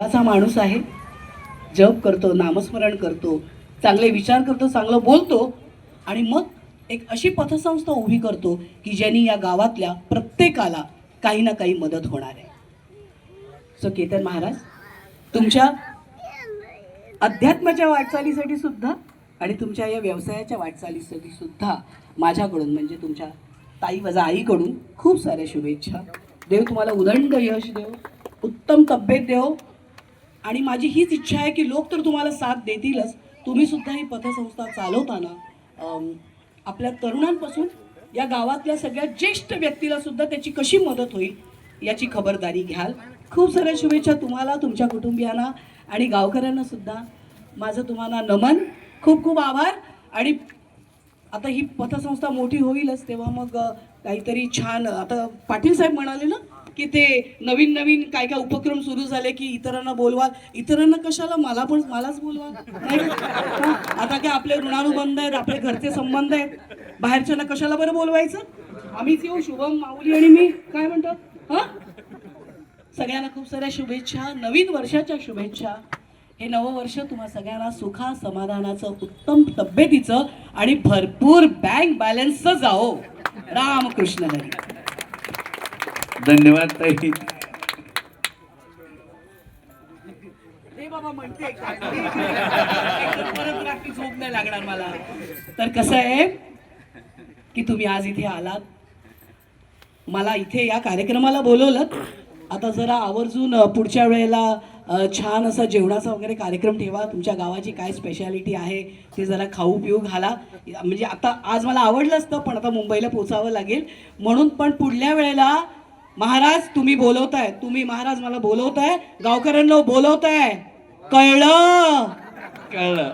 असा माणूस आहे. जप करतो नामस्मरण करतो चांगले विचार करतो चांगलं बोलतो आणि मग एक अशी पथसंस्था उभी करतो की ज्यांनी या गावातल्या प्रत्येकाला काही ना काही मदत होणार आहे. सो केतन महाराज तुमच्या अध्यात्माच्या वाटचालीसाठी सुद्धा आणि तुमच्या या व्यवसायाच्या वाटचालीसाठी सुद्धा माझ्याकडून म्हणजे तुमच्या ताई वजा आईकडून खूप साऱ्या शुभेच्छा. देव तुम्हाला उदंड यश देव उत्तम तब्येत देव आणि माझी हीच इच्छा आहे की लोक तर तुम्हाला साथ देतीलच. तुम्ही सुद्धा ही पथसंस्था चालवताना आपल्या तरुणांपासून या गावातल्या सगळ्या ज्येष्ठ व्यक्तीला सुद्धा त्याची कशी मदत होईल याची खबरदारी घ्याल. खूप साऱ्या शुभेच्छा तुम्हाला तुमच्या कुटुंबियांना आणि गावकऱ्यांना सुद्धा. माझं तुम्हाला नमन खूप खूप आभार आणि आता ही पथसंस्था मोठी होईलच तेव्हा मग काहीतरी छान आता पाटील साहेब म्हणाले ना की ते नवीन नवीन काय काय उपक्रम सुरू झाले की इतरांना बोलवा. इतरांना कशाला? मला पण मलाच बोलवा. नाही आता काय आपले ऋणानुबंध आहेत आपले घरचे संबंध आहेत. बाहेरच्यांना कशाला बरं बोलवायचं? आम्हीच येऊ शुभम माऊली आणि मी. काय म्हणतो हा? सगळ्यांना खूप साऱ्या शुभेच्छा. नवीन वर्षाच्या शुभेच्छा. हे नवं वर्ष तुम्हा सगळ्यांना सुखा समाधानाचं उत्तम तब्येतीचं आणि भरपूर बँक बॅलन्सचं जाओ रामकृष्ण हरी. धन्यवाद ताई. झोप नाही लागणार मला. तर कसं आहे की तुम्ही आज इथे आलात. मला इथे या कार्यक्रमाला बोलवलं आता जरा आवर्जून पुढच्या वेळेला छान असा जेवणाचा वगैरे कार्यक्रम ठेवा. तुमच्या गावाची काय स्पेशालिटी आहे ते जरा खाऊ पिऊ घाला. म्हणजे आता आज मला आवडलं असतं पण आता मुंबईला पोचावं लागेल. म्हणून पण पुढल्या वेळेला महाराज तुम्ही बोलवताय. तुम्ही महाराज मला बोलवताय. गावकऱ्यांना बोलवताय. कळलं? कळलं.